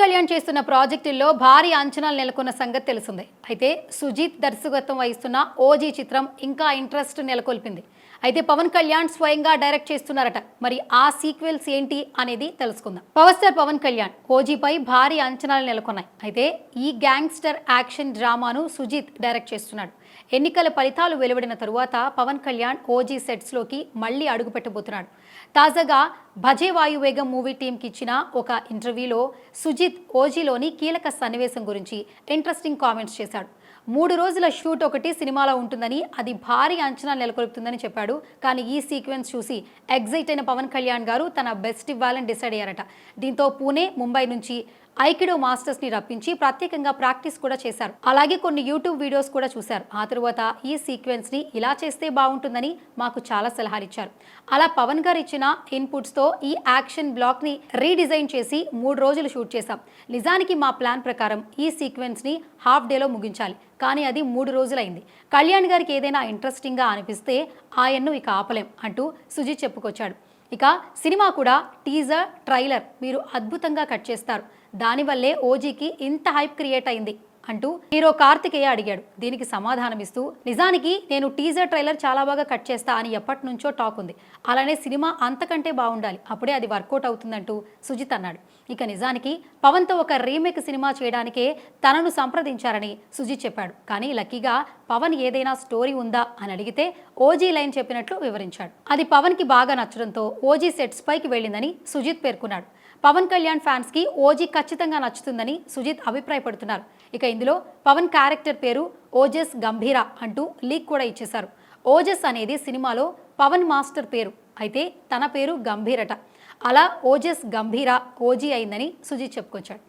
కళ్యాణ్ చేస్తున్న ప్రాజెక్టుల్లో భారీ అంచనాలు నెలకొన్న సంగతి తెలిసిందే. అయితే సుజీత్ దర్శకత్వం వహిస్తున్న ఓజీ చిత్రం ఇంకా ఇంట్రెస్ట్ నెలకొల్పింది. అయితే పవన్ కళ్యాణ్ స్వయంగా డైరెక్ట్ చేస్తున్నారట. మరి ఆ సీక్వెల్స్ ఏంటి అనేది తెలుసుకుందాం. పవర్ స్టార్ పవన్ కళ్యాణ్ ఓజీపై భారీ అంచనాలు నెలకొన్నాయి. అయితే ఈ గ్యాంగ్స్టర్ యాక్షన్ డ్రామాను సుజీత్ డైరెక్ట్ చేస్తున్నాడు. ఎన్నికల ఫలితాలు వెలువడిన తరువాత పవన్ కళ్యాణ్ ఓజీ సెట్స్లోకి మళ్ళీ అడుగుపెట్టబోతున్నాడు. తాజాగా భజే వాయువేగం మూవీ టీంకి ఇచ్చిన ఒక ఇంటర్వ్యూలో సుజిత్ ఓజీలోని కీలక సన్నివేశం గురించి ఇంట్రెస్టింగ్ కామెంట్స్ చేశాడు. మూడు రోజుల షూట్ ఒకటి సినిమాలో ఉంటుందని అది భారీ అంచనా నెలకొల్పుతుందని చెప్పాడు. కానీ ఈ సీక్వెన్స్ చూసి ఎగ్జైట్ అయిన పవన్ కళ్యాణ్ గారు తన బెస్ట్ ఇవ్వాలని డిసైడ్ అయ్యారట. దీంతో పూణే ముంబై నుంచి ఐకిడో మాస్టర్స్ని రప్పించి ప్రత్యేకంగా ప్రాక్టీస్ కూడా చేశారు. అలాగే కొన్ని యూట్యూబ్ వీడియోస్ కూడా చూశారు. ఆ తరువాత ఈ సీక్వెన్స్ని ఇలా చేస్తే బాగుంటుందని మాకు చాలా సలహాలు ఇచ్చారు. అలా పవన్ గారు ఇచ్చిన ఇన్పుట్స్తో ఈ యాక్షన్ బ్లాక్ని రీడిజైన్ చేసి మూడు రోజులు షూట్ చేశాం. నిజానికి మా ప్లాన్ ప్రకారం ఈ సీక్వెన్స్ని హాఫ్ డేలో ముగించాలి. కానీ అది మూడు రోజులైంది. కళ్యాణ్ గారికి ఏదైనా ఇంట్రెస్టింగ్గా అనిపిస్తే ఆయన్ను ఇక ఆపలేం అంటూ సుజిత్ చెప్పుకొచ్చాడు. ఇక సినిమా కూడా టీజర్ ట్రైలర్ మీరు అద్భుతంగా కట్ చేస్తారు. దానివల్లే ఓజీకి ఇంత హైప్ క్రియేట్ అయింది. అంటూ హీరో కార్తికేయ అడిగాడు. దీనికి సమాధానమిస్తూ నిజానికి నేను టీజర్ ట్రైలర్ చాలా బాగా కట్ చేస్తా అని ఎప్పటి నుంచో టాక్ ఉంది. అలానే సినిమా అంతకంటే బాగుండాలి. అప్పుడే అది వర్కౌట్ అవుతుందంటూ సుజిత్ అన్నాడు. ఇక నిజానికి పవన్తో ఒక రీమేక్ సినిమా చేయడానికే తనను సంప్రదించారని సుజిత్ చెప్పాడు. కానీ లక్కీగా పవన్ ఏదైనా స్టోరీ ఉందా అని అడిగితే ఓజీ లైన్ చెప్పినట్లు వివరించాడు. అది పవన్కి బాగా నచ్చడంతో ఓజీ సెట్స్ పైకి వెళ్ళిందని సుజిత్ పేర్కొన్నాడు. పవన్ కళ్యాణ్ ఫ్యాన్స్కి ఓజీ ఖచ్చితంగా నచ్చుతుందని సుజిత్ అభిప్రాయపడుతున్నారు. ఇక ఇందులో పవన్ క్యారెక్టర్ పేరు ఓజస్ గంభీరా అంటూ లీక్ కూడా ఇచ్చేశారు. ఓజస్ అనేది సినిమాలో పవన్ మాస్టర్ పేరు. అయితే తన పేరు గంభీరట. అలా ఓజస్ గంభీరా ఓజీ అయిందని సుజిత్ చెప్పుకొచ్చాడు.